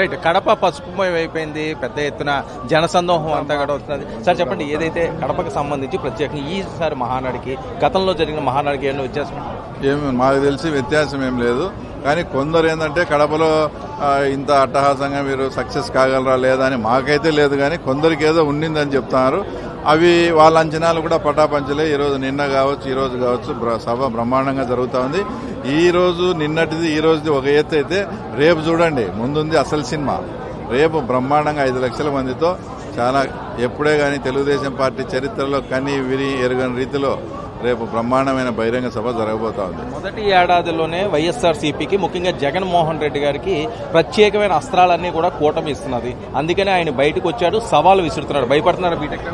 Right Kadapa పసుపుమయం అయిపోయింది పెద్ద ఎత్తున జనసందోహం అంతా కూడా వస్తున్నది. సార్ చెప్పండి ఏదైతే కడపకు సంబంధించి ప్రత్యేకంగా ఈసారి మహానాడికి గతంలో జరిగిన మహానాడికి ఏమైనా వ్యత్యాసం ఏమి మాకు తెలిసి వ్యత్యాసం ఏం లేదు. కానీ కొందరు ఏంటంటే కడపలో ఇంత అట్టహాసంగా మీరు సక్సెస్ కాగలరా లేదా అని మాకైతే లేదు. కానీ కొందరికి ఏదో ఉండిందని చెప్తున్నారు. అవి వాళ్ళ అంచనాలు కూడా పటాపంచలే. ఈరోజు నిన్న కావచ్చు ఈరోజు కావచ్చు బ్ర- సభ బ్రహ్మాండంగా జరుగుతూ ఉంది. ఈ రోజు నిన్నటిది ఈ రోజుది ఒక ఎత్తు అయితే రేపు చూడండి. ముందుంది అసలు సినిమా. రేపు బ్రహ్మాండంగా ఐదు లక్షల మందితో చాలా ఎప్పుడే కానీ తెలుగుదేశం పార్టీ చరిత్రలో కని విని ఎరుగని రీతిలో రేపు బ్రహ్మాండమైన బహిరంగ సభ జరగబోతా ఉంది. మొదటి ఏడాదిలోనే వైఎస్ఆర్ సిపికి ముఖ్యంగా జగన్మోహన్ రెడ్డి గారికి ప్రత్యేకమైన అస్త్రాలన్నీ కూడా కూటమి ఇస్తున్నది. అందుకనే ఆయన బయటకు వచ్చాడు సవాలు విసురుతున్నాడు. భయపడుతున్నాడు బీటెక్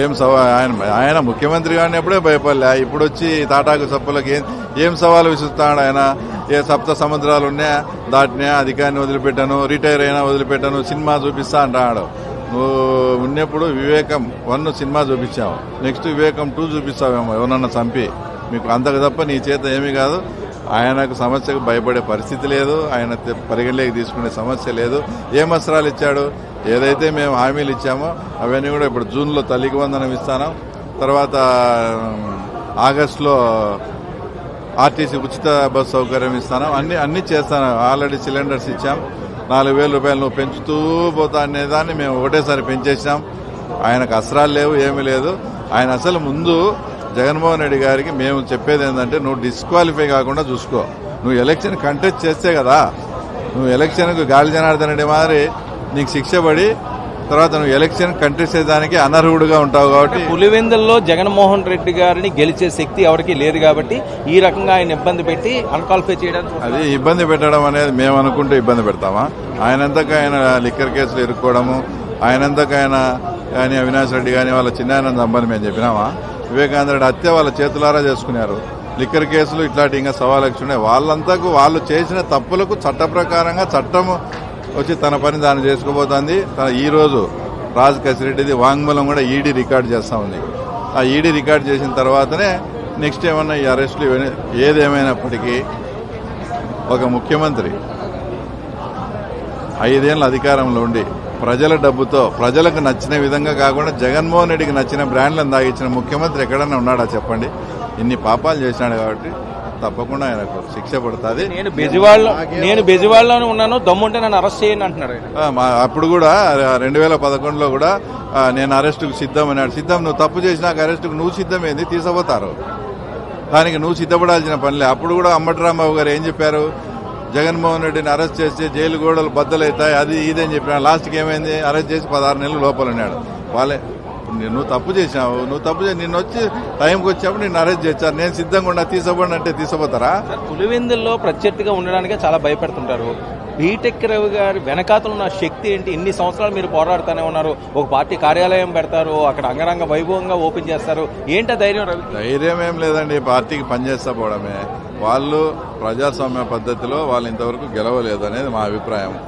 ఏం సవా ఆయన ఆయన ముఖ్యమంత్రి కానిప్పుడే భయపడలే. ఇప్పుడు వచ్చి తాటాకు సప్పులకి ఏం ఏం సవాలు విసురుతాడు ఆయన? ఏ సప్త సముద్రాలు ఉన్నాయా దాటినా అధికారిని వదిలిపెట్టాను రిటైర్ అయినా వదిలిపెట్టాను సినిమా చూపిస్తా అంటాడు ఉన్నప్పుడు వివేకం వన్ సినిమా చూపించాము నెక్స్ట్ వివేకం టూ చూపిస్తామేమో ఎవరన్నా చంపి. మీకు అంతకు తప్ప నీ చేత ఏమీ కాదు. ఆయనకు సమస్యకు భయపడే పరిస్థితి లేదు. ఆయన పరిగణలోకి తీసుకునే సమస్య లేదు. ఏం అస్త్రాలు ఇచ్చాడు? ఏదైతే మేము హామీలు ఇచ్చామో అవన్నీ కూడా ఇప్పుడు జూన్లో తల్లికి వందనం ఇస్తాను. తర్వాత ఆగస్టులో ఆర్టీసీ ఉచిత బస్ సౌకర్యం ఇస్తాను. అన్ని అన్ని చేస్తాను. ఆల్రెడీ సిలిండర్స్ ఇచ్చాం. నాలుగు వేల రూపాయలు నువ్వు పెంచుతూ పోతా అనే దాన్ని మేము ఒకటేసారి పెంచేసాం ఆయనకు అసరాలు లేవు ఏమీ లేదు. ఆయన అసలు ముందు జగన్మోహన్ రెడ్డి గారికి మేము చెప్పేది ఏంటంటే నువ్వు డిస్క్వాలిఫై కాకుండా చూసుకో. నువ్వు ఎలక్షన్ కంటెస్ట్ చేస్తే కదా నువ్వు ఎలక్షన్కు గాలి జనార్దన్ రెడ్డి మాదిరి నీకు శిక్ష పడి తర్వాత నువ్వు ఎలక్షన్ కంటెస్ట్ చేయడానికి అనర్హుడుగా ఉంటావు కాబట్టి పులివెందుల్లో జగన్మోహన్ రెడ్డి గారిని గెలిచే శక్తి ఎవరికీ లేదు కాబట్టి ఈ రకంగా ఆయన ఇబ్బంది పెట్టి అన్కాల్ఫై చేయడానికి అది ఇబ్బంది పెట్టడం అనేది మేము అనుకుంటే ఇబ్బంది పెడతామా? ఆయనంతకు ఆయన లిక్కర్ కేసులు ఇరుక్కోవడము ఆయనంతకు ఆయన కానీ అవినాష్ రెడ్డి కానీ వాళ్ళ చిన్నాయన చంపని మేము చెప్పినామా? వివేకానంద రెడ్డి హత్య వాళ్ళ చేతులారా చేసుకున్నారు. లిక్కర్ కేసులు ఇట్లాంటి ఇంకా సవాలక్ష ఉన్నాయి. వాళ్ళంతకు వాళ్ళు చేసిన తప్పులకు చట్ట ప్రకారంగా చట్టం వచ్చి తన పని దాన్ని చేసుకోబోతోంది. తన ఈరోజు రాజ్ కసిరెడ్డిది వాంగ్మూలం కూడా ఈడీ రికార్డ్ చేస్తా ఉంది. ఆ ఈడీ రికార్డ్ చేసిన తర్వాతనే నెక్స్ట్ ఏమన్నా ఈ అరెస్టులు ఏదేమైనప్పటికీ ఒక ముఖ్యమంత్రి ఐదేళ్ళ అధికారంలో ఉండి ప్రజల డబ్బుతో ప్రజలకు నచ్చిన విధంగా కాకుండా జగన్మోహన్ రెడ్డికి నచ్చిన బ్రాండ్లను దాగించిన ముఖ్యమంత్రి ఎక్కడన్నా ఉన్నాడా చెప్పండి. ఇన్ని పాపాలు చేసినాడు కాబట్టి తప్పకుండా ఆయనకు శిక్ష పడుతుంది. నేను బెజవాడలో నేను బెజవాడలోనే ఉన్నాను. దమ్ముంటే నన్ను అరెస్ట్ చేయండి అంటున్నాడు అప్పుడు కూడా రెండు వేల పదకొండులో కూడా నేను అరెస్టుకు సిద్ధం అన్నాడు. సిద్ధం నువ్వు తప్పు చేసినాక అరెస్టుకు నువ్వు సిద్ధమైంది తీసుకుపోతారు దానికి నువ్వు సిద్ధపడాల్సిన పనిలే అప్పుడు కూడా అంబటి రాంబాబు గారు ఏం చెప్పారు? జగన్మోహన్ రెడ్డిని అరెస్ట్ చేస్తే జైలు గోడలు బద్దలవుతాయి అది ఇదని చెప్పిన లాస్ట్కి ఏమైంది? అరెస్ట్ చేసి పదహారు నెలలు లోపల ఉన్నాడు. వాళ్ళే నీ- నువ్వు తప్పు చేసావు నువ్వు తప్పు చేసి నిన్ను వచ్చి టైంకి వచ్చేప్పుడు నిన్ను అరెస్ట్ చేశారు. నేను సిద్ధంగా ఉన్నా తీసుకోబడి అంటే తీసుకోపోతారా? పులివెందుల్లో ప్రత్యర్థిగా ఉండడానికే చాలా భయపెడుతుంటారు. బీటెక్ రవి గారి వెనకాతలు ఉన్న శక్తి ఏంటి? ఇన్ని సంవత్సరాలు మీరు పోరాడుతూనే ఉన్నారు. ఒక పార్టీ కార్యాలయం పెడతారు అక్కడ అంగరంగ వైభవంగా ఓపెన్ చేస్తారు. ఏంట ధైర్యం రవి? ధైర్యం ఏం లేదండి పార్టీకి పనిచేస్తా పోవడమే వాళ్ళు ప్రజాస్వామ్య పద్ధతిలో వాళ్ళు ఇంతవరకు గెలవలేదు అనేది మా అభిప్రాయం.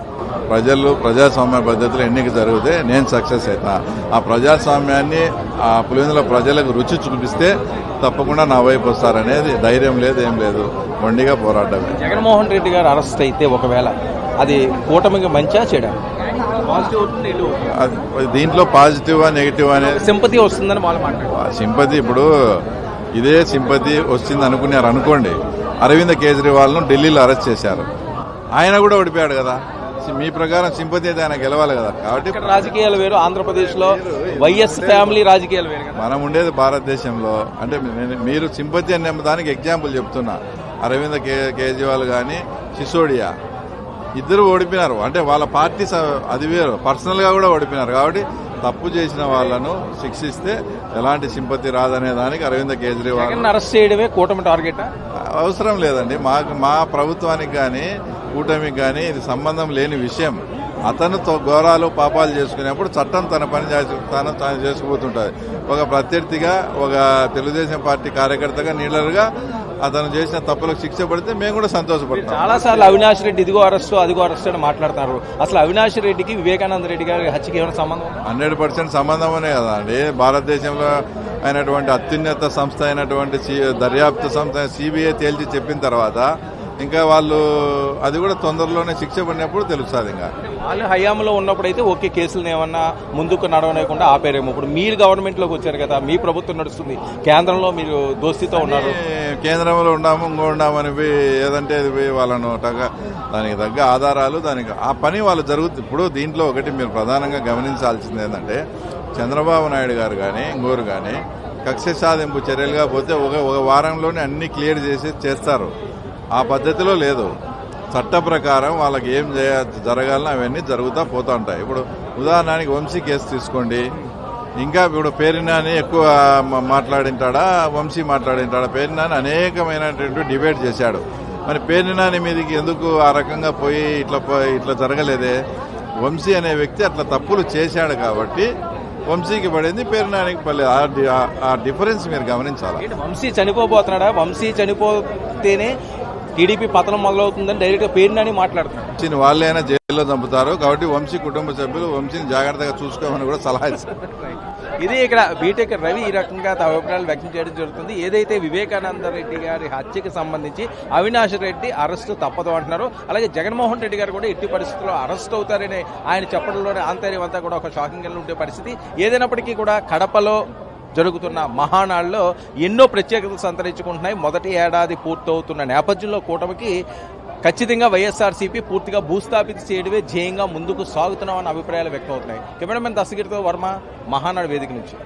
ప్రజలు ప్రజాస్వామ్య పద్ధతిలో ఎన్నిక జరిగితే నేను సక్సెస్ అవుతా ఆ ప్రజాస్వామ్యాన్ని ఆ పులివెందుల ప్రజలకు రుచి చూపిస్తే తప్పకుండా నా వైపు వస్తారనేది ధైర్యం లేదు ఏం లేదు. మొండిగా పోరాడమే. జగన్మోహన్ రెడ్డి గారు అరెస్ట్ అయితే ఒకవేళ అది కూటమికి మంచిగా చేయడం దీంట్లో పాజిటివ్ నెగిటివ్ అనేది సింపతి వస్తుందని వాళ్ళు మాట్లాడారు. సింపతి ఇప్పుడు ఇదే సింపతి వచ్చింది అనుకున్నారు అనుకోండి. అరవింద్ కేజ్రీవాల్ను ఢిల్లీలో అరెస్ట్ చేశారు. ఆయన కూడా ఓడిపోయాడు కదా. మీ ప్రకారం సింపతి అయితే ఆయన గెలవాలి కదా. కాబట్టి రాజకీయాలు వేరు ఆంధ్రప్రదేశ్లో వైఎస్ ఫ్యామిలీ రాజకీయాలు వేరు మనం ఉండేది భారతదేశంలో. అంటే మీరు సింపతి అనే దానికి ఎగ్జాంపుల్ చెప్తున్నా. అరవింద్ కే కేజ్రీవాల్ కానీ సిసోడియా. ఇద్దరు ఓడిపోయినారు. అంటే వాళ్ళ పార్టీ అది వేరు. పర్సనల్గా కూడా ఓడిపోయినారు. కాబట్టి తప్పు చేసిన వాళ్ళను శిక్షిస్తే ఎలాంటి సింపతి రాదనే దానికి అరవింద్ కేజ్రీవాల్ అరెస్ట్ చేయడమే కూటమి టార్గెట్? అవసరం లేదండి. మాకు మా ప్రభుత్వానికి కానీ కూటమికి కానీ ఇది సంబంధం లేని విషయం. అతను ఘోరాలు పాపాలు చేసుకునేప్పుడు చట్టం తన పని చేసు తను తాను చేసుకుపోతుంటుంది. ఒక ప్రత్యర్థిగా ఒక తెలుగుదేశం పార్టీ కార్యకర్తగా నీళ్ళరుగా అతను చేసిన తప్పులకు శిక్ష పడితే మేము కూడా సంతోషపడతాం. చాలా సార్లు అవినాష్ రెడ్డి ఇదిగో అరెస్ట్ అదిగో అరెస్ట్ అని మాట్లాడుతున్నారు. అసలు అవినాష్ రెడ్డికి వివేకానంద రెడ్డి గారి హత్యకి ఏమైనా సంబంధం? హండ్రెడ్ పర్సెంట్ సంబంధమనే కదా అండి. భారతదేశంలో అయినటువంటి అత్యున్నత సంస్థ అయినటువంటి సి- దర్యాప్తు సంస్థ సిబిఐ తేల్చి చెప్పిన తర్వాత ఇంకా వాళ్ళు అది కూడా తొందరలోనే శిక్ష పడినప్పుడు తెలుస్తుంది ఇంకా. వాళ్ళు హయాంలో ఉన్నప్పుడైతే ఓకే కేసులను ఏమన్నా ముందుకు నడవలేకుండా ఆపేరేమో. ఇప్పుడు మీరు గవర్నమెంట్లోకి వచ్చారు కదా మీ ప్రభుత్వం నడుస్తుంది. కేంద్రంలో మీరు దోస్తితో ఉన్నారు. కేంద్రంలో ఉన్నాము ఇంకో ఉన్నామని పోయి ఏదంటే వాళ్ళను తగ్గ దానికి తగ్గ ఆధారాలు దానికి ఆ పని వాళ్ళు జరుగుతుంది ఇప్పుడు దీంట్లో ఒకటి మీరు ప్రధానంగా గమనించాల్సింది ఏంటంటే చంద్రబాబు నాయుడు గారు కానీ ఇంకోరు కానీ కక్ష సాధింపు చర్యలుగా పోతే ఒక ఒక వారంలోనే అన్ని క్లియర్ చేసి చేస్తారు. ఆ పద్ధతిలో లేదు. చట్ట ప్రకారం వాళ్ళకి ఏం చేయ జరగాలని అవన్నీ జరుగుతూ పోతూ ఉంటాయి. ఇప్పుడు ఉదాహరణకి వంశీ కేసు తీసుకోండి. ఇంకా ఇప్పుడు పేరినాని ఎక్కువ మాట్లాడింటాడా? వంశీ మాట్లాడింటాడా? పేరినాని అనేకమైనటువంటి డిబేట్ చేశాడు. మరి పేరినాని మీదకి ఎందుకు ఆ రకంగా పోయి ఇట్లా ఇట్లా జరగలేదే? వంశీ అనే వ్యక్తి అట్లా తప్పులు చేశాడు కాబట్టి వంశీకి పడింది పేరినానికి పడలేదు. ఆ డిఫరెన్స్ మీరు గమనించాలి? వంశీ చనిపోబోతున్నాడా? వంశీ చనిపోతేనే టీడీపీ పతనం మొదలవుతుందని డైరెక్ట్గా పేరునని మాట్లాడుతున్నాడు. వాళ్ళైనా ఇల్లు చంపుతారు కాబట్టి వంశీ కుటుంబ సభ్యులు వంశీని జాగ్రత్తగా చూసుకోమని కూడా సలహా ఇస్తారు ఇది ఇక్కడ బీటెక్ రవి ఈ రకంగా తమ అభిప్రాయాలు వ్యక్తం చేయడం జరుగుతుంది. ఏదైతే వివేకానంద రెడ్డి గారి హత్యకి సంబంధించి అవినాష్ రెడ్డి అరెస్టు తప్పదు అంటున్నారు. అలాగే జగన్మోహన్ రెడ్డి గారు కూడా ఎట్టి పరిస్థితుల్లో అరెస్ట్ అవుతారని ఆయన చెప్పడంలోనే ఆంతర్యం అంతా కూడా ఒక షాకింగ్ ఉండే పరిస్థితి. ఏదైనప్పటికీ కూడా కడపలో జరుగుతున్న మహానాడులో ఎన్నో ప్రత్యేకతలు సంతరించుకుంటున్నాయి. మొదటి ఏడాది పూర్తవుతున్న నేపథ్యంలో కూటమికి ఖచ్చితంగా వైఎస్ఆర్సీపీ పూర్తిగా భూస్థాపిత చేయడమే ధ్యేయంగా ముందుకు సాగుతున్నామన్న అభిప్రాయాలు వ్యక్తమవుతున్నాయి. కెమెరామెన్ దస్తగిరితో వర్మ మహానాడు వేదిక నుంచి.